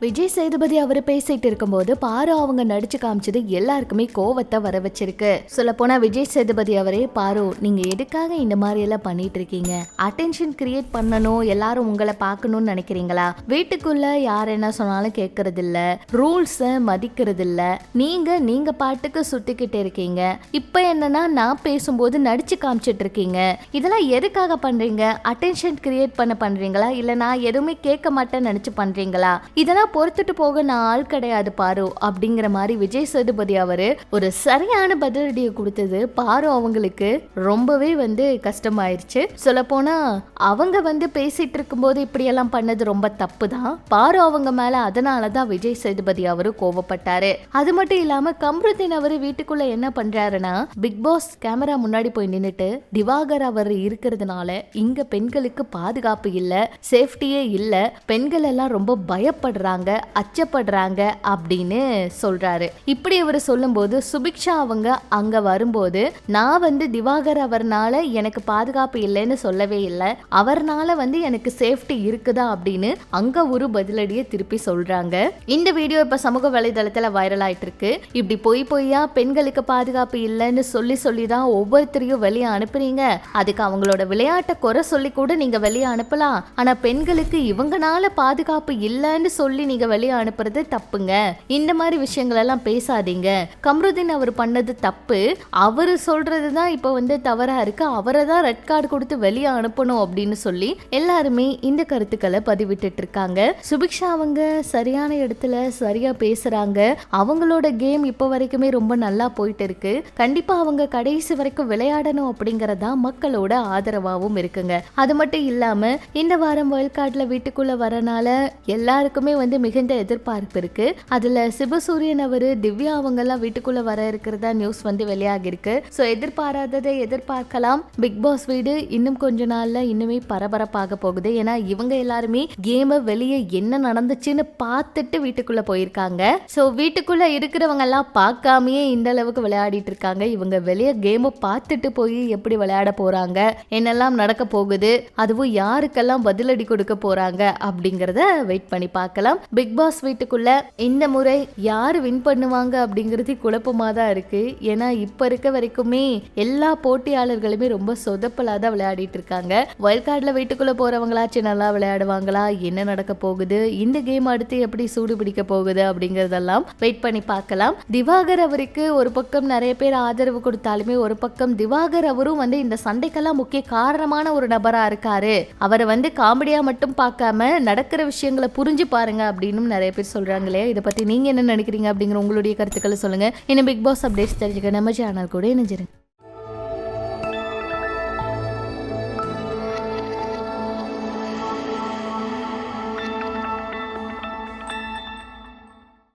விஜய் சேதுபதி அவர் பேசிட்டு இருக்கும்போது பாரு அவங்க நடிச்சு காமிச்சது எல்லாருக்குமே கோவத்தை வர வச்சிருக்கு. சொல்ல போனா விஜய் சேதுபதி அவரே பாரு நீங்க எதுக்காக இந்த மாதிரி எல்லாம் பண்ணிட்டு இருக்கீங்க? அட்டென்ஷன் கிரியேட் பண்ணணும் எல்லாரும் உங்களை பார்க்கணும்னு நினைக்கிறீங்களா? வீட்டுக்குள்ள யார் என்ன சொன்னாலும் கேட்கறது இல்ல ரூல்ஸை மதிக்கிறது இல்ல நீங்க நீங்க பாட்டுக்கு சுத்திக்கிட்டு இருக்கீங்க. இப்போ என்னன்னா நான் பேசும்போது நடிச்சு காமிச்சிட்டு இருக்கீங்க. இதெல்லாம் எதுக்காக பண்றீங்க? அட்டென்ஷன் கிரியேட் பண்ண பண்றீங்களா? இல்ல நான் எதுவுமே கேட்க மாட்டேன்னு நினைச்சு பண்றீங்களா? இதெல்லாம் பொறுத்துட்டு போக நான் ஆள் கிடையாது பாரு அப்படிங்கிற மாதிரி விஜய் சேதுபதி அவரு ஒரு சரியான பதிலடியை கொடுத்தது பாரு அவங்களுக்கு ரொம்பவே வந்து கஷ்டமாயிருச்சு. சொல்ல போனா அவங்க வந்து பேசிட்டு இருக்கும்போது இப்படியெல்லாம் பண்ணது ரொம்ப தப்பு தான் பாரு அவங்க மேல அதனால தான் விஜய் சேதுபதி அவரு கோவப்பட்டாரு. அது மட்டும் இல்லாம கம்ருதீன் அவரு வீட்டுக்குள்ள என்ன பண்றாருன்னா பிக் பாஸ் கேமரா முன்னாடி போய் நின்னுட்டு திவாகர் அவர் இருக்கிறதுனால இங்க பெண்களுக்கு பாதுகாப்பு இல்ல சேஃப்டியே இல்ல பெண்கள் எல்லாம் ரொம்ப பயப்படுறாங்க. அச்சப்படுறாங்க அப்படின்னு சொல்றாரு. இப்படி இவர் சொல்லும்போது சுபிக்ஷா அவங்க அங்க வரும்போது நான் வந்து திவாகர் அவர்னால எனக்கு பாதுகாப்பு இல்லைன்னு சொல்லவே இல்லை. அவர்னால வந்து எனக்கு சேஃப்டி இருக்குதா அப்படின்னு அங்க ஒரு பதிலடியை திருப்பி சொல்றாங்க. இந்த வீடியோ இப்ப சமூக வலைதளத்துல வைரல் ஆயிட்டு இருக்கு இப்படி பொய் பொய்யா பெண்களுக்கு பாதுகாப்பு இல்லைன்னு சொல்லி சொல்லி தான் ஒவ்வொருத்தரையும் வெளியே அனுப்புறீங்க. அதுக்கு அவங்களோட விளையாட்டை குறை சொல்லி கூட நீங்க வெளியே அனுப்பலாம். ஆனா பெண்களுக்கு இவங்கனால பாதுகாப்பு இல்லைன்னு சொல்லி நீங்க வெளியே அனுப்புறது தப்புங்க. இந்த மாதிரி விஷயங்கள் எல்லாம் பேசாதீங்க. கம்ருதீன் அவர் பண்ணது தப்பு. அவரு சொல்றது தான் இப்போ வந்து தவறா இருக்கு. அவரை தான் ரெட் கார்டு கொடுத்து வெளியே அனுப்பணும் அப்படின்னு சொல்லி எல்லாருமே இந்த கருத்துக்களை பதிவிட்டுட்டு இருக்காங்க சுபிக்ஷா அவங்க சரியான இடத்துல சரியா பேசுறாங்க. அவங்களோட கேம் இப்போ வரைக்குமே ரொம்ப நல்லா போயிட்டு இருக்கு கண்டிப்பா அவங்க கடைசி வரைக்கும் விளையாடணும் அப்படிங்கறதா மக்களோட ஆதரவாகவும் இருக்குங்க. அது மட்டும் இல்லாம இந்த வாரம் வேர்ல்ட் கார்டுல வீட்டுக்குள்ள வரனால எல்லாருக்குமே வந்து மிகுந்த எதிர்பார்ப்பு இருக்கு. அதுல சிவசூரியன் அவர் திவ்யா அவங்க எல்லாம் வீட்டுக்குள்ள வர இருக்கிறதா நியூஸ் வந்து வெளியாகி இருக்கு ஸோ எதிர்பாராததை எதிர்பார்க்கலாம். பிக் பாஸ் வீடு இன்னும் கொஞ்ச நாள்ல இன்னுமே பரபரப்பாக போகுது. ஏன்னா இவங்க எல்லாருமே கேம வெளியே என்ன நடந்துச்சுன்னு பார்த்துட்டு வீட்டுக்குள்ள போயிருக்காங்க. ஸோ வீட்டுக்குள்ள இருக்கிறவங்க எல்லாம் பார்க்காமயே இந்த அளவுக்கு விளையாடிட்டு இருக்காங்க. இவங்க வெளியே கேமை பார்த்துட்டு போய் எப்படி விளையாட போறாங்க? என்னெல்லாம் நடக்க போகுது? அதுவும் யாருக்கெல்லாம் பதிலடி கொடுக்க போறாங்க? அப்படிங்கறத வெயிட் பண்ணி பார்க்கலாம். பிக் பாஸ் வீட்டுக்குள்ள இந்த முறை யார் வின் பண்ணுவாங்க அப்படிங்கிறது குழப்பமா தான் இருக்கு. ஏன்னா இப்ப இருக்க வரைக்குமே எல்லா போட்டியாளர்களுமே ரொம்ப சொதப்பலா தான் விளையாடிட்டு இருக்காங்க. ஒயல் கார்டில் வீட்டுக்குள்ள போறவங்களாச்சும் நல்லா விளையாடுவாங்களா? என்ன நடக்க போகுது? இந்த கேம் அடுத்து எப்படி சூடு பிடிக்க போகுது அப்படிங்கறதெல்லாம் வெயிட் பண்ணி பார்க்கலாம். திவாகர் அவருக்கு ஒரு பக்கம் நிறைய பேர் ஆதரவு கொடுத்தாலுமே ஒரு பக்கம் திவாகர் அவரும் வந்து இந்த சண்டைக்கெல்லாம் முக்கிய காரணமான ஒரு நபரா இருக்காரு. அவரை வந்து காமெடியா மட்டும் பார்க்காம நடக்கிற விஷயங்களை புரிஞ்சு பாருங்க அப்படின்னு நிறைய பேர் சொல்றாங்க இல்லையா? இதை பற்றி நீங்க என்ன நினைக்கிறீங்க அப்படிங்கிற உங்களுடைய கருத்துக்களை சொல்லுங்க. இன்னும் பிக் பாஸ் அப்டேட்ஸ் தெரிஞ்சுக்க நம்ம சேனல் கூட இணைஞ்சிருங்க.